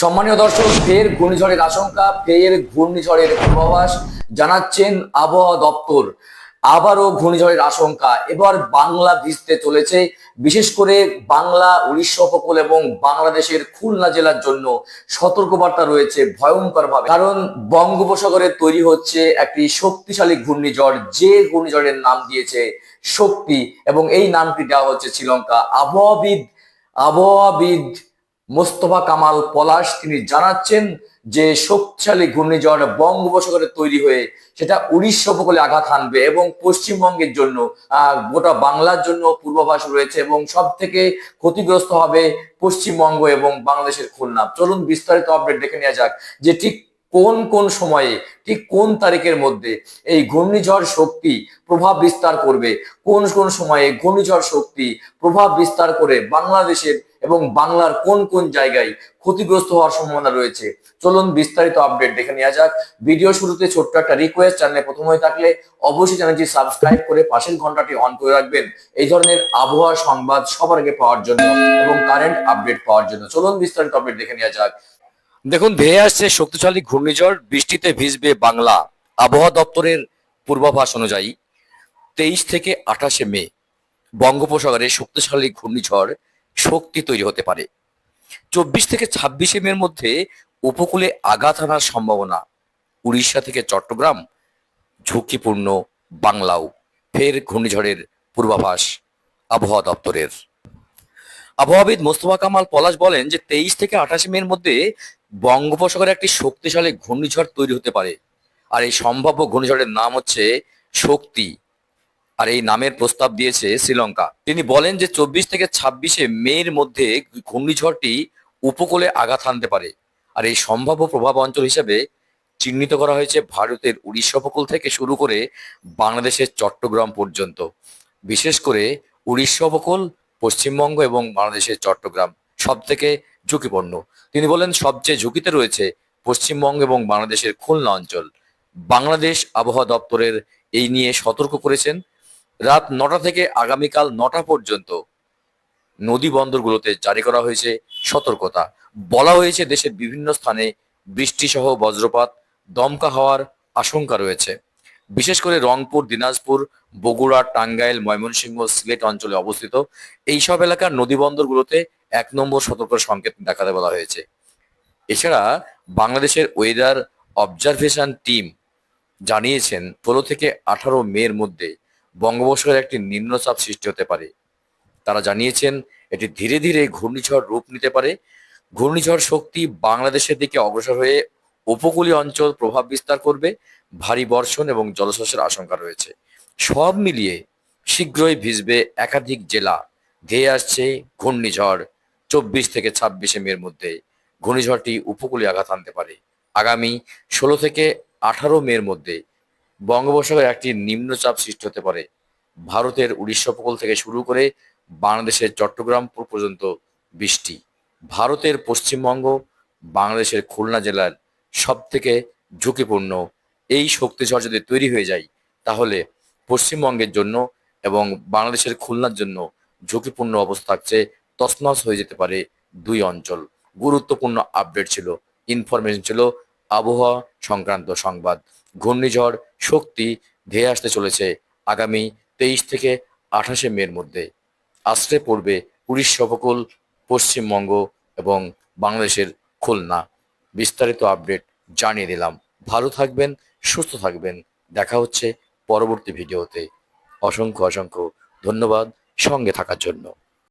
সম্মানীয় দর্শক, ফের ঘূর্ণিঝড়ের আশঙ্কা, ফের ঘূর্ণিঝড়ের পূর্বাভাস জানাচ্ছেন আবহাওয়া দপ্তর। আবারও ঘূর্ণিঝড়ের আশঙ্কা। এবার বাংলা ভিজতে চলেছে। বিশেষ করে বাংলা, উড়িষ্যা উপকূল এবং বাংলাদেশের খুলনা জেলার জন্য সতর্কবার্তা রয়েছে ভয়ঙ্কর ভাবে কারণ বঙ্গোপসাগরে তৈরি হচ্ছে একটি শক্তিশালী ঘূর্ণিঝড়। যে ঘূর্ণিঝড়ের নাম দিয়েছে শক্তি এবং এই নামটি দেওয়া হচ্ছে শ্রীলঙ্কা। আবহাওয়াবিদ আবহাওয়াবিদ মোস্তফা কামাল পলাশ তিনি জানাচ্ছেন যে শক্তিশালী ঘূর্ণিঝড় বঙ্গোপসাগরে তৈরি হয়ে সেটা উড়িষ্যা উপকূলে আঘাত হানবে এবং পশ্চিমবঙ্গের জন্য গোটা বাংলার জন্য পূর্বাভাস রয়েছে এবং সব থেকে ক্ষতিগ্রস্ত হবে পশ্চিমবঙ্গ এবং বাংলাদেশের খুলনা। চলুন বিস্তারিত আপডেট দেখে নেওয়া যাক যে ঠিক কোন কোন সময়ে, ঠিক কোন তারিখের মধ্যে এই ঘূর্ণিঝড় শক্তি প্রভাব বিস্তার করবে? কোন কোন সময়ে ঘূর্ণিঝড় শক্তি প্রভাব বিস্তার করে বাংলাদেশের এবং বাংলার কোন কোন জায়গায় ক্ষতিগ্রস্ত হওয়ার সম্ভাবনা রয়েছে? চলুন বিস্তারিত আপডেট দেখে নেওয়া যাক। ভিডিও শুরুতে ছোট্ট একটা রিকোয়েস্ট চ্যানেলে প্রথম হয়ে থাকলে অবশ্যই চ্যানেলটি সাবস্ক্রাইব করে পাশের ঘন্টাটি অন করে রাখবেন। এই ধরনের আবহাওয়া সংবাদ সবার আগে পাওয়ার জন্য এবং কারেন্ট আপডেট পাওয়ার জন্য। চলুন বিস্তারিত আপডেট দেখে নেওয়া যাক। দেখুন ধেয়ে আসছে শক্তিশালী ঘূর্ণিঝড়, বৃষ্টিতে ভিজবে বাংলা। আবহাওয়া দপ্তরের পূর্বাভাস অনুযায়ী তেইশ থেকে আঠাশে মে বঙ্গোপসাগরে শক্তিশালী ঘূর্ণিঝড় শক্তি তৈরি হতে পারে। চব্বিশ থেকে ছাব্বিশে মের মধ্যে উপকূলে আঘাত আনার সম্ভাবনা। উড়িষ্যা থেকে চট্টগ্রাম, ঝুঁকিপূর্ণ বাংলাও। ফের ঘূর্ণিঝড়ের পূর্বাভাস আবহাওয়া দপ্তরের। আবহাওয়াবিদ মোস্তফা কামাল পলাশ বলেন যে, তেইশ থেকে আঠাশে মের মধ্যে বঙ্গোপসাগরে একটি শক্তিশালী ঘূর্ণিঝড় তৈরি হতে পারে। আর এই সম্ভাব্য ঘূর্ণিঝড়ের নাম হচ্ছে শক্তি। আর এই নামের প্রস্তাব দিয়েছে শ্রীলঙ্কা। তিনি বলেন যে চব্বিশ থেকে ছাব্বিশে মের মধ্যে ঘূর্ণিঝড়টি উপকূলে আঘাত হানতে পারে। আর এই সম্ভাব্য প্রভাব অঞ্চল হিসেবে চিহ্নিত করা হয়েছে ভারতের উড়িষ্যা উপকূল থেকে শুরু করে বাংলাদেশের চট্টগ্রাম পর্যন্ত। বিশেষ করে উড়িষ্যা উপকূল, পশ্চিমবঙ্গ এবং বাংলাদেশের চট্টগ্রাম সব থেকে ঝুঁকিপূর্ণ। তিনি বলেন, সবচেয়ে ঝুঁকিতে রয়েছে পশ্চিমবঙ্গ এবং বাংলাদেশের খুলনা অঞ্চল। বাংলাদেশ আবহাওয়া দপ্তরের এই নিয়ে সতর্ক করেছেন রাত নটা থেকে আগামীকাল নটা পর্যন্ত নদী বন্দরগুলোতে জারি করা হয়েছে সতর্কতা। বলা হয়েছে দেশের বিভিন্ন স্থানে বৃষ্টি সহ বজ্রপাত, দমকা হওয়ার আশঙ্কা রয়েছে। বিশেষ করে রংপুর, দিনাজপুর, বগুড়া, টাঙ্গাইল, ময়মনসিংহ, সিলেট অঞ্চলে অবস্থিত এই সব এলাকার নদী বন্দরগুলোতে এক নম্বর সতর্ক সংকেত দেখাতে বলা হয়েছে। এছাড়া বাংলাদেশের ওয়েদার অবজারভেশন টিম জানিয়েছেন, ষোলো থেকে আঠারো মের মধ্যে বঙ্গোপসাগরে একটি নিম্নচাপ সৃষ্টি হতে পারে। তারা জানিয়েছেন, এটি ধীরে ধীরে ঘূর্ণিঝড় রূপ নিতে পারে। ঘূর্ণিঝড় শক্তি বাংলাদেশের দিকে অগ্রসর হয়ে উপকূলীয় অঞ্চল প্রভাব বিস্তার করবে, ভারী বর্ষণ এবং জলশস্যের আশঙ্কা রয়েছে। সব মিলিয়ে শীঘ্রই ভিজবে একাধিক জেলা। ধেয়ে আসছে ঘূর্ণিঝড় চব্বিশ থেকে ছাব্বিশে মের মধ্যে। ঘূর্ণিঝড়টি উপকূলে আঘাত আনতে পারে। আগামী ষোলো থেকে আঠারো মের মধ্যে বঙ্গোপসাগরে একটি নিম্নচাপ সৃষ্টি হতে পারে। ভারতের উড়িষ্যা উপকূল থেকে শুরু করে বাংলাদেশের চট্টগ্রাম পর্যন্ত বৃষ্টি। ভারতের পশ্চিমবঙ্গ বাংলাদেশের খুলনা জেলার সব থেকে ঝুঁকিপূর্ণ। এই শক্তিঝড় যদি তৈরি হয়ে যায়, তাহলে পশ্চিমবঙ্গের জন্য এবং বাংলাদেশের খুলনার জন্য ঝুঁকিপূর্ণ অবস্থা থাকছে তছনছ হয়ে যেতে পারে দুই অঞ্চল। গুরুত্বপূর্ণ আপডেট ছিল, ইনফরমেশন ছিল আবহাওয়া সংক্রান্ত সংবাদ। ঘূর্ণিঝড় শক্তি ধেয়ে আসতে চলেছে আগামী তেইশ থেকে আঠাশে মের মধ্যে। আশ্রে পড়বে উড়িষ্যা উপকূল, পশ্চিমবঙ্গ এবং বাংলাদেশের খুলনা। বিস্তারিত আপডেট জানিয়ে দিলাম। ভালো থাকবেন, সুস্থ থাকবেন। দেখা হচ্ছে পরবর্তী ভিডিওতে। অসংখ্য অসংখ্য ধন্যবাদ সঙ্গে থাকার জন্য।